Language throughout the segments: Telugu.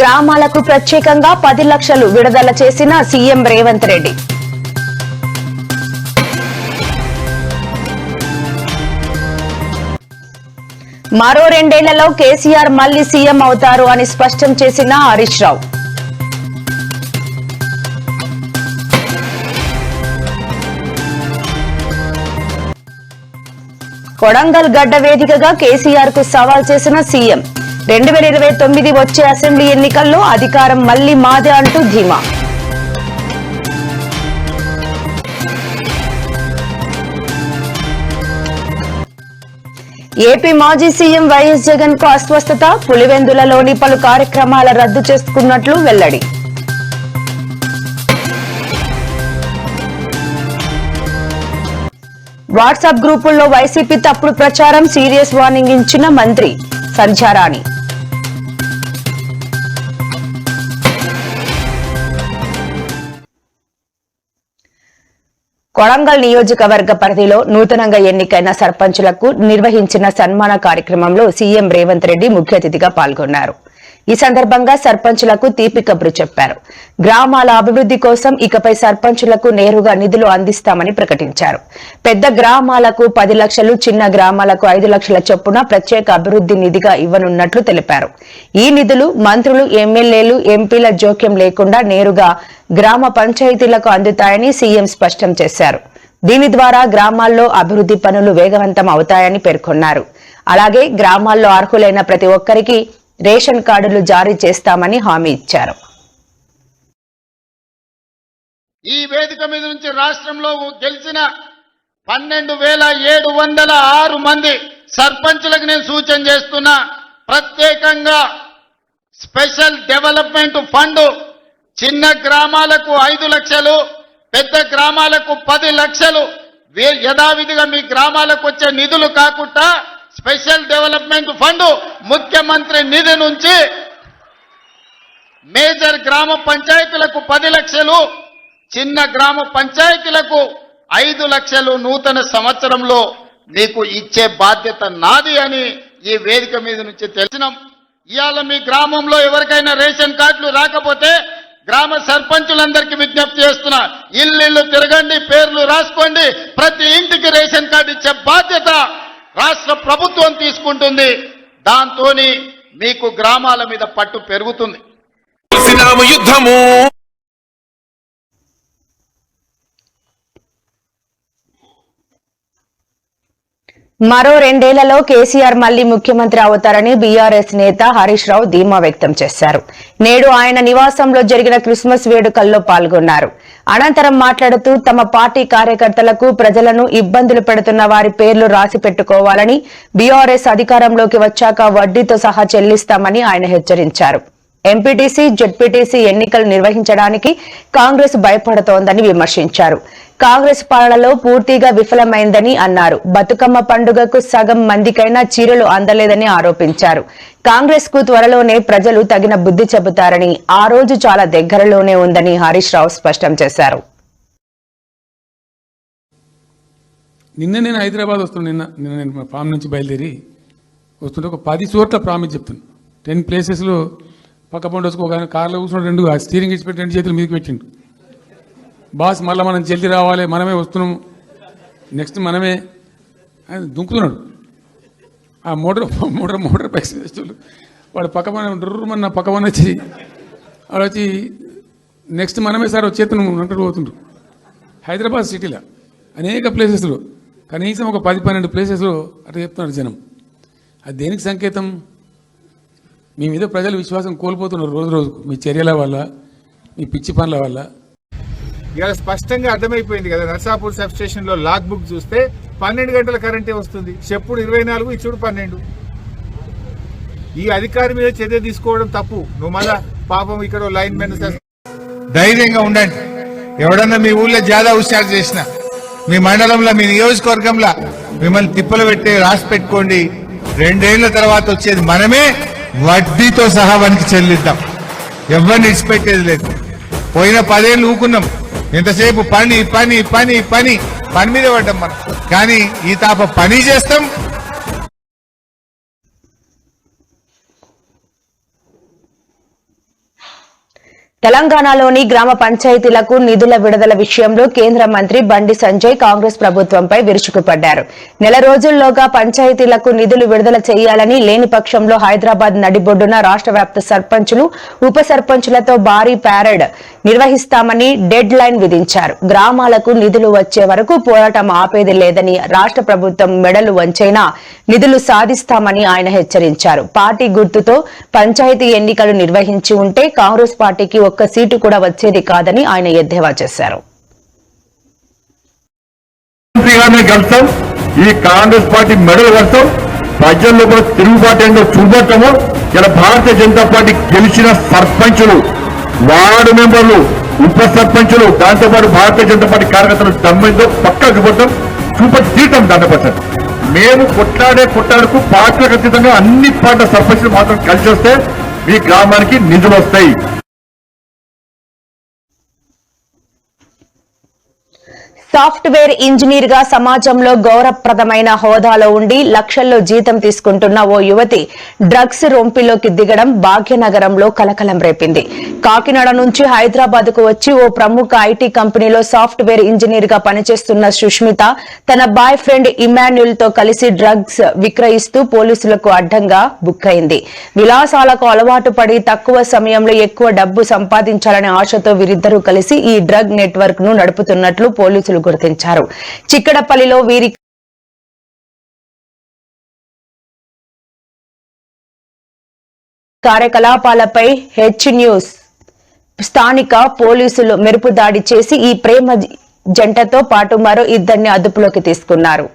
గ్రామాలకు ప్రత్యేకంగా పది లక్షలు విడుదల చేసిన సీఎం రేవంత్ రెడ్డి. మరో రెండేళ్ళలో కేసీఆర్ మళ్ళీ సీఎం అవుతారు అని స్పష్టం చేసిన హరీష్ రావు. కొడంగల్ గడ్డ వేదికగా కేసీఆర్కు సవాల్ చేసిన సీఎం. రెండు వేల ఇరవై తొమ్మిది వచ్చే అసెంబ్లీ ఎన్నికల్లో అధికారం మళ్ళీ మాదే అంటూ ధీమా. ఏపీ మాజీ సీఎం వైఎస్ జగన్కు అస్వస్థత పులివెందులలోని పలు కార్యక్రమాల రద్దు చేసుకున్నట్లు వెల్లడి. వాట్సాప్ గ్రూపుల్లో వైసీపీ తప్పుడు ప్రచారం సీరియస్ వార్నింగ్ ఇచ్చిన మంత్రి సంధ్యారాణి. కొడంగల్ నియోజకవర్గ పరిధిలో నూతనంగా ఎన్నికైన సర్పంచులకు నిర్వహించిన సన్మాన కార్యక్రమంలో సీఎం రేవంత్ రెడ్డి ముఖ్య అతిథిగా పాల్గొన్నారు. ఈ సందర్భంగా సర్పంచులకు తీపి కబురు చెప్పారు. గ్రామాల అభివృద్ధి కోసం ఇకపై సర్పంచులకు నేరుగా నిధులు అందిస్తామని ప్రకటించారు. పెద్ద గ్రామాలకు పది లక్షలు చిన్న గ్రామాలకు ఐదు లక్షల చొప్పున ప్రత్యేక అభివృద్ధి నిధిగా ఇవ్వనున్నట్లు తెలిపారు. ఈ నిధులు మంత్రులు ఎమ్మెల్యేలు ఎంపీల జోక్యం లేకుండా నేరుగా గ్రామ పంచాయతీలకు అందుతాయని సీఎం స్పష్టం చేశారు. దీని ద్వారా గ్రామాల్లో అభివృద్ధి పనులు వేగవంతం అవుతాయని పేర్కొన్నారు. అలాగే గ్రామాల్లో అర్హులైన ప్రతి ఒక్కరికి రేషన్ కార్డులు జారీ చేస్తామని హామీ ఇచ్చారు. ఈ వేదిక మీద నుంచి రాష్ట్రంలో గెలిచిన పన్నెండు వేల ఏడు వందల ఆరు మంది సర్పంచులకు నేను సూచన చేస్తున్నా. ప్రత్యేకంగా స్పెషల్ డెవలప్మెంట్ ఫండ్ చిన్న గ్రామాలకు ఐదు లక్షలు పెద్ద గ్రామాలకు పది లక్షలు. వే- యథావిధిగా మీ గ్రామాలకు వచ్చే నిధులు కాకుండా స్పెషల్ డెవలప్మెంట్ ఫండ్ ముఖ్యమంత్రి నిధి నుంచి మేజర్ గ్రామ పంచాయతీలకు పది లక్షలు చిన్న గ్రామ పంచాయతీలకు ఐదు లక్షలు నూతన సంవత్సరంలో నీకు ఇచ్చే బాధ్యత నాది అని ఈ వేదిక మీద నుంచి తెలిసినాం. ఇవాళ మీ గ్రామంలో ఎవరికైనా రేషన్ కార్డులు రాకపోతే గ్రామ సర్పంచులందరికీ విజ్ఞప్తి చేస్తున్నా ఇల్లు తిరగండి పేర్లు రాసుకోండి ప్రతి ఇంటికి రేషన్ కార్డు ఇచ్చే బాధ్యత రాష్ట్ర ప్రభుత్వం తీసుకుంటుంది దాంతోని మీకు గ్రామాల మీద పట్టు పెరుగుతుంది. యుద్ధము మరో రెండేళ్ళలో కేసీఆర్ మళ్ళీ ముఖ్యమంత్రి అవుతారని బీఆర్ఎస్ నేత హరీష్ రావు ధీమా వ్యక్తం చేశారు. నేడు ఆయన నివాసంలో జరిగిన క్రిస్మస్ వేడుకల్లో పాల్గొన్నారు. అనంతరం మాట్లాడుతూ తమ పార్టీ కార్యకర్తలకు ప్రజలను ఇబ్బందులు పెడుతున్న వారి పేర్లు రాసి పెట్టుకోవాలని బీఆర్ఎస్ అధికారంలోకి వచ్చాక వడ్డీతో సహా చెల్లిస్తామని ఆయన హెచ్చరించారు. ఎంపీటీసీ జెడ్పీటీసీ ఎన్నికలు నిర్వహించడానికి కాంగ్రెస్ భయపడుతోందని విమర్శించారు. కాంగ్రెస్ పాలనలో పూర్తిగా విఫలమైందని అన్నారు. బతుకమ్మ పండుగకు సగం మందికైనా చీరలు అందలేదని ఆరోపించారు. కాంగ్రెస్కు త్వరలోనే ప్రజలు తగిన బుద్ధి చెబుతారని ఆ రోజు చాలా దగ్గరలోనే ఉందని హరీష్ రావు స్పష్టం చేశారు. నిన్న నేను హైదరాబాద్ వస్తున్నా నిన్న నిన్న నేను ఫామ్ నుంచి బయలుదేరి వస్తుంటే ఒక పది చోట్ల ప్రామిస్ చెప్తున్నాను టెన్ ప్లేసెస్లో పక్క పండు వచ్చుకో ఒక కార్లో కూర్చున్నాడు రెండు స్టీరింగ్ ఇచ్చి పెట్టి రెండు చేతులు మీదకి పెట్టిండు. బాస్ మళ్ళీ మనం జల్దీ రావాలి మనమే వస్తున్నాం. నెక్స్ట్ మనమే. ఆయన దుంకుతున్నాడు. ఆ మోటార్ మోటార్ మోటార్ ప్యాసింజర్లు వాడు పక్క మన డుర్రమన్న పక్క మన వచ్చి వాడు వచ్చి నెక్స్ట్ మనమే సార్ వచ్చేతను అంటారు పోతుండ్రు హైదరాబాద్ సిటీలో అనేక ప్లేసెస్లో కనీసం ఒక పది పన్నెండు ప్లేసెస్లో అట్లా చెప్తున్నారు జనం. అది దేనికి సంకేతం? మీ మీద ప్రజలు విశ్వాసం కోల్పోతున్నారు రోజు రోజుకు మీ చర్యల వల్ల మీ పిచ్చి పనుల వల్ల. ఇవాళ స్పష్టంగా అర్థమైపోయింది కదా నర్సాపూర్ సబ్ స్టేషన్లో లాగ్ బుక్ చూస్తే పన్నెండు గంటల కరెంటే వస్తుంది. చెప్పుడు ఇరవై నాలుగు ఇచ్చుడు పన్నెండు. ఈ అధికారి మీద చర్య తీసుకోవడం తప్పు. నువ్వు మళ్ళా పాపం ఇక్కడ లైన్ మెన్ ధైర్యంగా ఉండండి. ఎవడన్నా మీ ఊళ్ళో జాదా హుషారు చేసిన మీ మండలంలో మీ నియోజకవర్గంలో మిమ్మల్ని తిప్పలు పెట్టి రాసి పెట్టుకోండి. రెండేళ్ళ తర్వాత వచ్చేది మనమే వడ్డీతో సహా వానికి చెల్లిద్దాం. ఎవరిని ఇచ్చిపెట్టేది లేదు. పోయిన పదేళ్ళు ఊకున్నాం. ఎంతసేపు పని పని పని పని. పని మీద పడ్డాం మనం. కానీ ఈ తాప పని చేస్తాం. తెలంగాణలోని గ్రామ పంచాయతీలకు నిధుల విడుదల విషయంలో కేంద్ర మంత్రి బండి సంజయ్ కాంగ్రెస్ ప్రభుత్వంపై విరుచుకుపడ్డారు. నెల రోజుల్లోగా పంచాయతీలకు నిధులు విడుదల చేయాలని లేని పక్షంలో హైదరాబాద్ నడిబొడ్డున రాష్ట్ర వ్యాప్త సర్పంచులు ఉప సర్పంచులతో భారీ ప్యారెడ్ నిర్వహిస్తామని డెడ్ లైన్ విధించారు. గ్రామాలకు నిధులు వచ్చే వరకు పోరాటం ఆపేది లేదని రాష్ట్ర ప్రభుత్వం మెడలు వంచైనా నిధులు సాధిస్తామని ఆయన హెచ్చరించారు. పార్టీ గుర్తుతో పంచాయతీ ఎన్నికలు నిర్వహించి ఉంటే కాంగ్రెస్ పార్టీకి ఒక్క సీటు కూడా వచ్చేది కాదని ఆయన ఎద్దేవా చేశారు. ఈ కాంగ్రెస్ పార్టీ మెడలు కడతాం ప్రజల్లో కూడా తిరుగుబాటు ఏంటో చూపెట్టము ఇలా భారతీయ జనతా పార్టీ గెలిచిన సర్పంచులు వార్డు మెంబర్లు ఉప సర్పంచులు దాంతోపాటు భారతీయ జనతా పార్టీ కార్యకర్తలు దమ్మిందో పక్కా పోతాం చూప తీర్థం దండపడతాం మేము కొట్లాడే కొట్లాడకు పార్టీలకు అతీతంగా అన్ని పార్టీల సర్పంచులు మాత్రం కలిసి వస్తే మీ గ్రామానికి నిధులు వస్తాయి. సాఫ్ట్వేర్ ఇంజనీర్గా సమాజంలో గౌరవప్రదమైన హోదాలో ఉండి లక్షల్లో జీతం తీసుకుంటున్న ఓ యువతి డ్రగ్స్ రొంపిలోకి దిగడం భాగ్యనగరంలో కలకలం రేపింది. కాకినాడ నుంచి హైదరాబాద్కు వచ్చి ఓ ప్రముఖ ఐటీ కంపెనీలో సాఫ్ట్వేర్ ఇంజనీర్గా పనిచేస్తున్న సుష్మిత తన బాయ్ ఫ్రెండ్ ఇమాన్యుల్తో కలిసి డ్రగ్స్ విక్రయిస్తూ పోలీసులకు అడ్డంగా బుక్ అయింది విలాసాలకు అలవాటు పడి తక్కువ సమయంలో ఎక్కువ డబ్బు సంపాదించాలనే ఆశతో వీరిద్దరూ కలిసి ఈ డ్రగ్ నెట్వర్క్ను నడుపుతున్నట్లు పోలీసులు గుర్తించారు. చిక్కడపల్లిలో వీరి కార్యకలాపాలపై హెచ్ న్యూస్. స్థానిక పోలీసులు మెరుపు దాడి చేసి ఈ ప్రేమ జంటతో పాటు మరో ఇద్దరిని అదుపులోకి తీసుకున్నారు.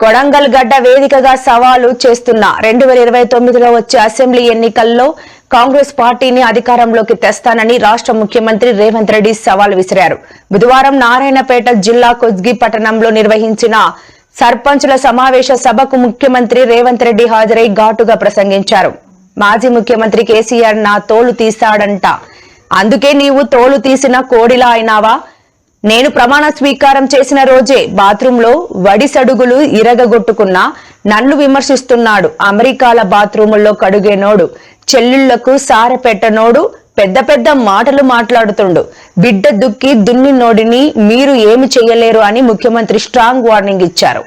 కొడంగల్ గడ్డ వేదికగా సవాలు చేస్తున్న రెండు వేల ఇరవై తొమ్మిదిలో వచ్చే అసెంబ్లీ ఎన్నికల్లో కాంగ్రెస్ పార్టీని అధికారంలోకి తెస్తానని రాష్ట్ర ముఖ్యమంత్రి రేవంత్ రెడ్డి సవాల్ విసిరారు. బుధవారం నారాయణపేట జిల్లా కొజ్గి పట్టణంలో నిర్వహించిన సర్పంచుల సమావేశ సభకు ముఖ్యమంత్రి రేవంత్ రెడ్డి హాజరై ఘాటుగా ప్రసంగించారు. మాజీ ముఖ్యమంత్రి కేసీఆర్ నా తోలు తీస్తాడంట. అందుకే నీవు తోలు తీసిన కోడిలా అయినావా? నేను ప్రమాణ స్వీకారం చేసిన రోజే బాత్రూంలో వడిసడుగులు ఇరగగొట్టుకున్నా నన్ను విమర్శిస్తున్నాడు. అమెరికాల బాత్రూముల్లో కడుగేనోడు చెల్లుళ్ళకు సార పెట్టనోడు పెద్ద పెద్ద మాటలు మాట్లాడుతుండు. బిడ్డ దుక్కి దున్ని నోడిని మీరు ఏమి చేయలేరు అని ముఖ్యమంత్రి స్ట్రాంగ్ వార్నింగ్ ఇచ్చారు.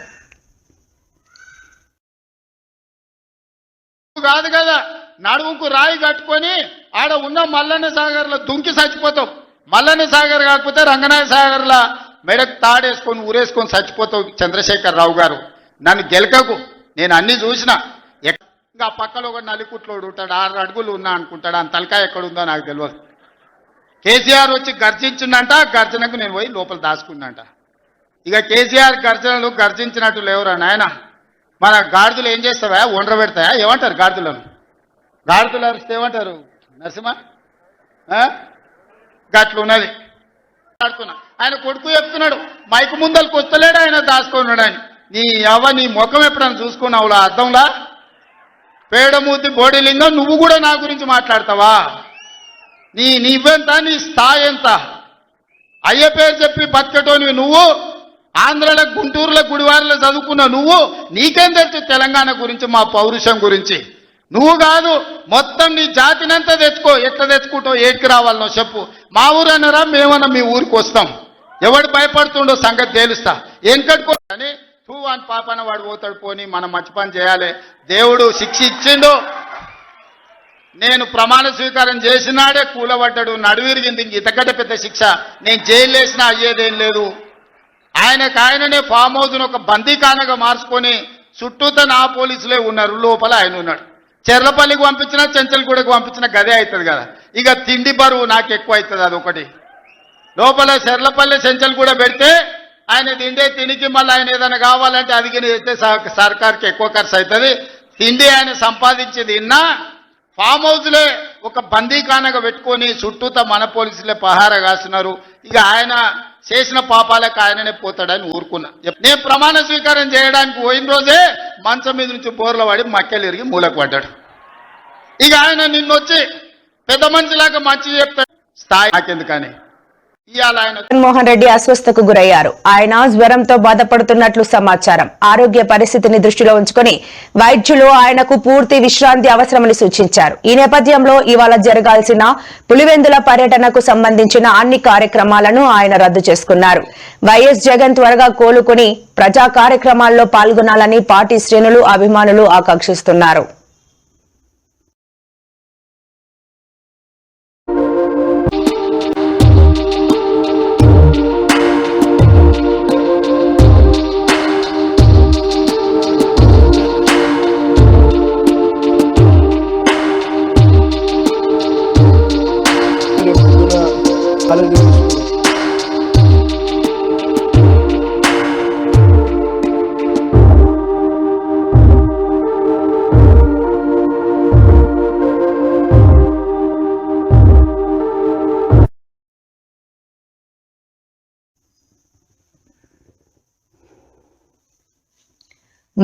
కాదు కదా నడుముకు రాయి కట్టుకొని ఆడ ఉన్న మల్లన్న సాగర్లో దుంకి చచ్చిపోతావు మల్లన్న సాగర్ కాకపోతే రంగనాయ సాగర్ల మెడకు తాడేసుకొని ఊరేసుకొని చచ్చిపోతావు చంద్రశేఖర్ రావు గారు. నన్ను గెలకకు నేను అన్ని చూసిన. ఇంకా పక్కలో ఒక నలికుట్లోడు ఉంటాడు ఆరు అడుగులు ఉన్నా అనుకుంటాడు ఆ తలకాయ ఎక్కడుందో నాకు తెలియదు. కేసీఆర్ వచ్చి గర్జించిందంట గర్జనకు నేను పోయి లోపల దాచుకున్నంట. ఇక కేసీఆర్ గర్జనలు గర్జించినట్టు లేవురా నాయన. మన గాడిదలు ఏం చేస్తావా? ఒండ్ర పెడతాయా? ఏమంటారు గాడిదలను? గాడిదలు అరిస్తే ఏమంటారు? నరసింహ? ఆ? గట్లు ఉన్నది ఆయన కొడుకు చెప్తున్నాడు మైకు ముందరకు వస్తలేడు ఆయన దాచుకున్నాడు ఆయన. నీ అవ్వ నీ ముఖం ఎప్పుడైనా చూసుకున్నావులా అర్థంలా పేడమూతి బోడిలింగం నువ్వు కూడా నా గురించి మాట్లాడతావా? నీ నీవెంత నీ స్థాయి ఎంత? అయ్య పేరు చెప్పి బతికటోనివి నువ్వు? ఆంధ్రలో గుంటూరులో గుడివారిలో చదువుకున్న నువ్వు? నీకేం తెలుసు తెలంగాణ గురించి మా పౌరుషం గురించి? నువ్వు కాదు మొత్తం నీ జాతినంతా తెచ్చుకో. ఎట్లా తెచ్చుకుంటావు ఏడికి రావాలనో చెప్పు. మా ఊరు అన్నారా మేమన్నా మీ ఊరికి వస్తాం. ఎవడు భయపడుతుండో సంగతి తేలుస్తా. వెనకట్టుకో అని తూ అని పాపన వాడు పోతాడు పోని మనం మంచి పని చేయాలి. దేవుడు శిక్ష ఇచ్చిండు నేను ప్రమాణ స్వీకారం చేసినాడే కూలబడ్డాడు నడువిరిగింది ఇంక పెద్ద శిక్ష. నేను జైలు వేసినా అయ్యేదేం లేదు. ఆయనకు ఆయననే ఫామ్ హౌస్ను ఒక బందీకానగా మార్చుకొని చుట్టూత నా పోలీసులే ఉన్నారు లోపల ఆయన ఉన్నాడు. చెర్లపల్లికి పంపించినా చెంచల్గూడకు పంపించిన గదే అవుతుంది కదా. ఇక తిండి బరువు నాకు ఎక్కువ అవుతుంది అది ఒకటి లోపల చెర్లపల్లి చెంచల్ కూడా పెడితే ఆయన తిండే తినికి మళ్ళీ ఆయన ఏదైనా కావాలంటే అది అయితే సర్కార్కి ఎక్కువ ఖర్చు అవుతుంది. తిండి ఆయన సంపాదించేది తిన్నా ఫామ్ హౌస్లే ఒక బందీఖానగా పెట్టుకొని చుట్టూతా మన పోలీసులే పహార కాస్తున్నారు. ఇక ఆయన చేసిన పాపాలకు ఆయననే పోతాడని ఊరుకున్నా. నేను ప్రమాణ స్వీకారం చేయడానికి పోయిన రోజే మంచం మీద నుంచి బోర్ల పడి మక్కెలు ఎరిగి మూలకు పడ్డాడు. ఇక ఆయన నిన్నొచ్చి పెద్ద మనిషిలాగా మంచి చెప్తాడు. స్థాయి నాకెందుకని? జగన్మోహన్ రెడ్డి అస్వస్థకు గురయ్యారు. ఆయన జ్వరంతో బాధపడుతున్నట్లు సమాచారం. ఆరోగ్య పరిస్థితిని దృష్టిలో ఉంచుకుని వైద్యులు ఆయనకు పూర్తి విశ్రాంతి అవసరమని సూచించారు. ఈ నేపథ్యంలో ఇవాళ జరగాల్సిన పులివెందుల పర్యటనకు సంబంధించిన అన్ని కార్యక్రమాలను ఆయన రద్దు చేసుకున్నారు. వైఎస్ జగన్ త్వరగా కోలుకుని ప్రజా కార్యక్రమాల్లో పాల్గొనాలని పార్టీ శ్రేణులు అభిమానులు ఆకాంక్షిస్తున్నారు.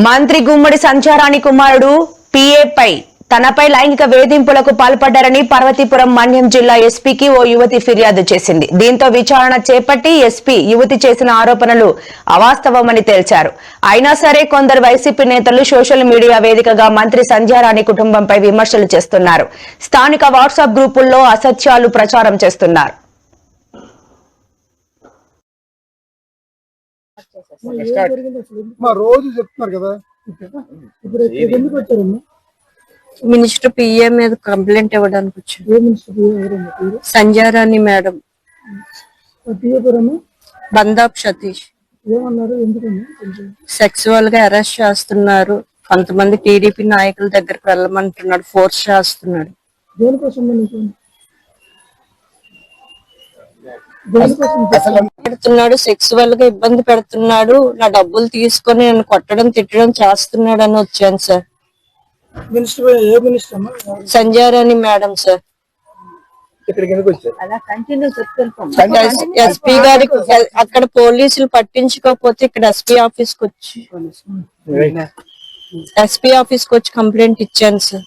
మంత్రి గుమ్మడి సంచారాణి కుమారుడు పిఏపై తనపై లైంగిక వేధింపులకు పాల్పడ్డారని పార్వతీపురం మన్యం జిల్లా ఎస్పీకి ఓ యువతి ఫిర్యాదు చేసింది. దీంతో విచారణ చేపట్టి ఎస్పీ యువతి చేసిన ఆరోపణలు అవాస్తవమని తేల్చారు. అయినా సరే కొందరు వైసీపీ నేతలు సోషల్ మీడియా వేదికగా మంత్రి సంధ్యారాణి కుటుంబంపై విమర్శలు చేస్తున్నారు. స్థానిక వాట్సాప్ గ్రూపుల్లో అసత్యాలు ప్రచారం చేస్తున్నారు. మా రోజు చెప్తున్నారు కదా. ఇప్పుడు ఎందుకు వచ్చారమ్మా? మినిస్టర్ పిఏ మీద కంప్లైంట్ ఇవ్వడానికి వచ్చాను సంజారాణి మేడం. బందాప్ సతీష్. సెక్సువల్గా అరెస్ట్ చేస్తున్నారు. కొంతమంది టీడీపీ నాయకుల దగ్గరికి వెళ్ళమంటున్నాడు. ఫోర్స్ చేస్తున్నాడు. పెడుతున్నాడు. సెక్సువల్గా ఇబ్బంది పెడుతున్నాడు నా డబ్బులు తీసుకొని నన్ను కొట్టడం తిట్టడం చేస్తున్నాడు అని వచ్చాను సార్. మినిస్టర్ ఏ మినిస్టర్ అమ్మా? Sanjarani madam sir. ఇక్కడికి ఎందుకు వచ్చారు? ఎస్పీ గారికి అక్కడ పోలీసులు పట్టించుకోకపోతే ఇక్కడ ఎస్పీ ఆఫీస్కి వచ్చి ఎస్పీ ఆఫీస్కి వచ్చి కంప్లైంట్ ఇచ్చాను సార్.